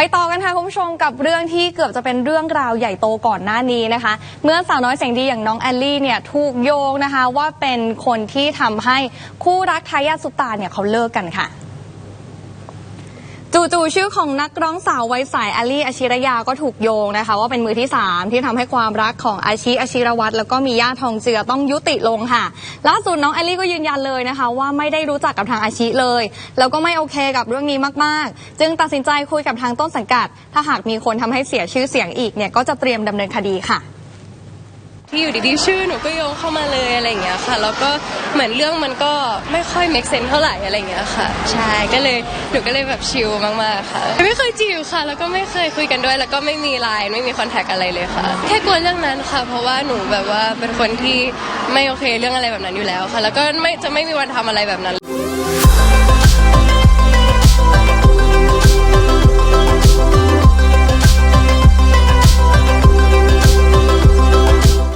ไปต่อกันค่ะคุณผู้ชมกับเรื่องที่เกือบจะเป็นเรื่องราวใหญ่โตก่อนหน้านี้นะคะ เมื่อสาวน้อยแสงดีอย่างน้องแอลลี่เนี่ยถูกโยงนะคะว่าเป็นคนที่ทำให้คู่รักทายาทสุปตาเนี่ยเขาเลิกกันค่ะ จู่ๆชื่อของนักร้องสาววัยใสอลลี่อาชิรยาก็ถูกโยงนะคะ ว่าเป็นมือที่ 3 ที่ทำให้ความรักของอาชิอาชิรวัตรแล้วก็มีย่าทองเจือต้องยุติลงค่ะ ล่าสุดน้องอลลี่ก็ยืนยันเลยนะคะ ว่าไม่ได้รู้จักกับทางอาชิเลย แล้วก็ไม่โอเคกับเรื่องนี้มากๆ จึงตัดสินใจคุยกับทางต้นสังกัด ถ้าหากมีคนทำให้เสียชื่อเสียงอีกเนี่ยก็จะเตรียมดำเนินคดีค่ะ ที่อยู่ดีๆชื่อหนูก็โยงเข้ามาเลยอะไรอย่างเงี้ยค่ะแล้วก็เหมือนเรื่องมันก็ไม่ค่อย make sense เท่าไหร่อะไรอย่างเงี้ยค่ะใช่ก็เลยหนูก็เลยแบบชิลมากๆค่ะ ไม่เคยจีบค่ะ แล้วก็ไม่เคยคุยกันด้วย แล้วก็ไม่มีไลน์ไม่มีคอนแทคอะไรเลยค่ะ แค่กลัวเรื่องนั้นค่ะ เพราะว่าหนูแบบว่าเป็นคนที่ไม่โอเคเรื่องอะไรแบบนั้นอยู่แล้วค่ะ แล้วก็ไม่จะไม่มีวันทำอะไรแบบนั้น